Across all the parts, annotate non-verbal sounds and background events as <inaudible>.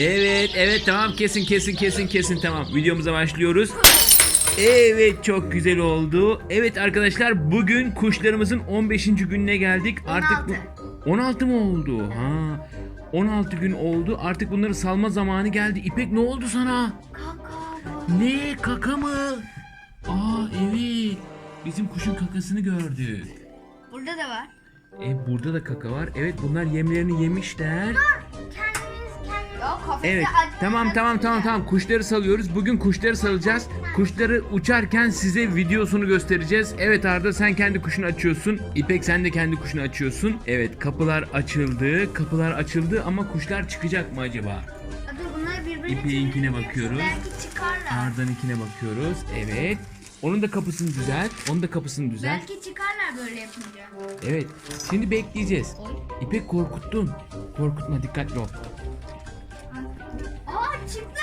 Evet evet tamam kesin kesin kesin kesin tamam videomuza başlıyoruz. Evet çok güzel oldu. Evet arkadaşlar bugün kuşlarımızın 15. gününe geldik. Artık bu 16 mı oldu? Ha. 16 gün oldu. Artık bunları salma zamanı geldi. İpek ne oldu sana? Kaka. Ne kaka mı? Aa evet. Bizim kuşun kakasını gördük. Burada da var. E burada da kaka var. Evet bunlar yemlerini yemişler. Kendimiz Evet. Tamam tamam tamam tamam. Kuşları salıyoruz. Bugün kuşları salacağız. Kuşları uçarken size videosunu göstereceğiz. Evet Arda sen kendi kuşunu açıyorsun. İpek sen de kendi kuşunu açıyorsun. Evet kapılar açıldı. Kapılar açıldı ama kuşlar çıkacak mı acaba? Dur bunlar birbirine İpeğinkine çevirince bakıyoruz. Belki çıkarlar. Arda'nınkine bakıyoruz. Evet. Onun da kapısını düzelt. Onun da kapısını düzelt. Belki çıkarlar böyle yapınca. Evet. Şimdi bekleyeceğiz. İpek korkuttun. Korkutma dikkatli ol.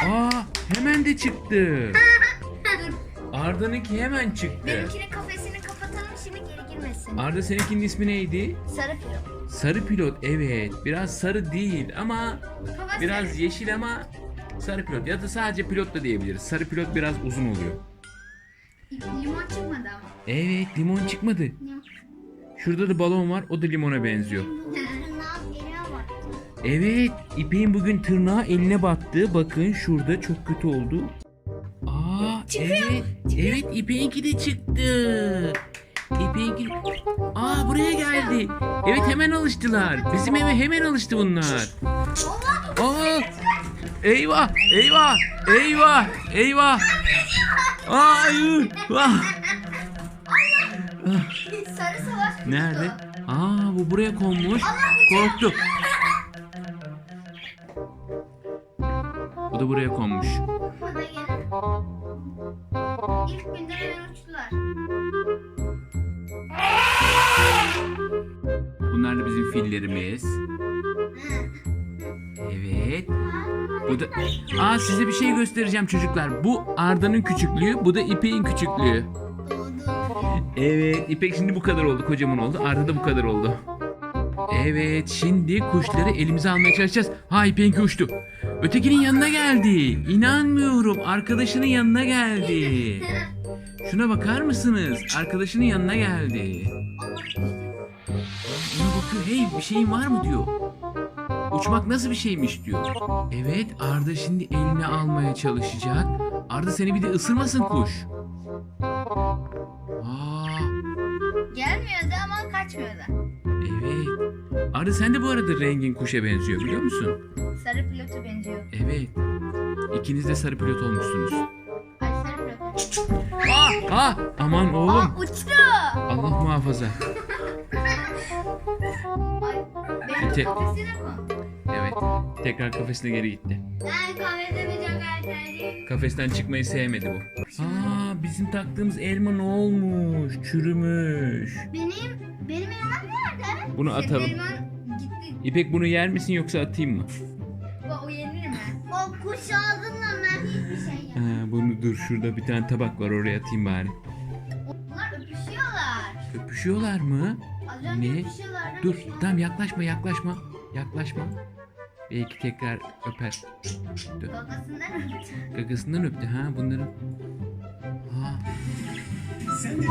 Aa hemen de çıktı. <laughs> Dur. Arda'nınki hemen çıktı. Benimkinin kafesini kapatalım şimdi geri girmesin. Arda seninkinin ismi neydi? Sarı pilo. Sarı pilot evet. Biraz sarı değil ama Baba biraz yeşil ama sarı pilot. Ya da sadece pilot da diyebiliriz. Sarı pilot biraz uzun oluyor. Limon çıkmadı ama. Evet limon çıkmadı. Şurada da balon var. O da limona benziyor. Evet, İpek'in bugün tırnağı eline battı. Bakın şurada çok kötü oldu. Aa, evet. Evet, İpek'inki de çıktı. İpek'inki... Aa, buraya geldi. Evet, hemen alıştılar. Bizim eve hemen alıştı bunlar. Aa, eyvah, eyvah, eyvah, eyvah. Aa, hayır. Ah. Sarı savaş kutusu. Nerede? Aa, bu buraya konmuş. Korktu. Da buraya konmuş. Hadi gelin. İlk günden hemen uçtular. Bunlar da bizim fillerimiz. Evet. Bu da... Aa size bir şey göstereceğim çocuklar. Bu Arda'nın küçüklüğü, bu da İpek'in küçüklüğü. Evet, İpek şimdi bu kadar oldu, kocaman oldu. Arda da bu kadar oldu. Evet, şimdi kuşları elimize almaya çalışacağız. Ha İpek'inki uçtu. Ötekinin yanına geldi. İnanmıyorum, arkadaşının yanına geldi. Şuna bakar mısınız? Arkadaşının yanına geldi. Ona bakıyor, hey bir şeyin var mı diyor. Uçmak nasıl bir şeymiş diyor. Evet Arda şimdi eline almaya çalışacak. Arda seni bir de ısırmasın kuş. Aa, Gelmiyordu ama kaçmıyordu. Evet. Arda sen de bu arada rengin kuşa benziyor biliyor musun? Sarı pilota benziyor. Evet. İkiniz de sarı pilot olmuşsunuz. Ay sarı pilot. Aa, aa, aman oğlum. Aa uçtu. Allah muhafaza. <laughs> Ay benim Te- mi? Tekrar kafesine geri gitti. Ben kafesimi çok erteliyim. Kafesten çıkmayı sevmedi bu. Aa, bizim taktığımız elma ne olmuş? Çürümüş. Benim, benim elmam nerede? Bunu Senin atalım. elman gitti. İpek bunu yer misin yoksa atayım mı? O, o yenir mi? O kuş ağzınla ben hiçbir şey yemem. Ha, bunu dur şurada bir tane tabak var oraya atayım bari. Onlar öpüşüyorlar. Öpüşüyorlar mı? Az önce Ne? Dur tamam yaklaşma yaklaşma. Yaklaşma. Belki tekrar öper. Dur. Babasından öptü. Gagasından öptü ha bunların. Ha. Sen de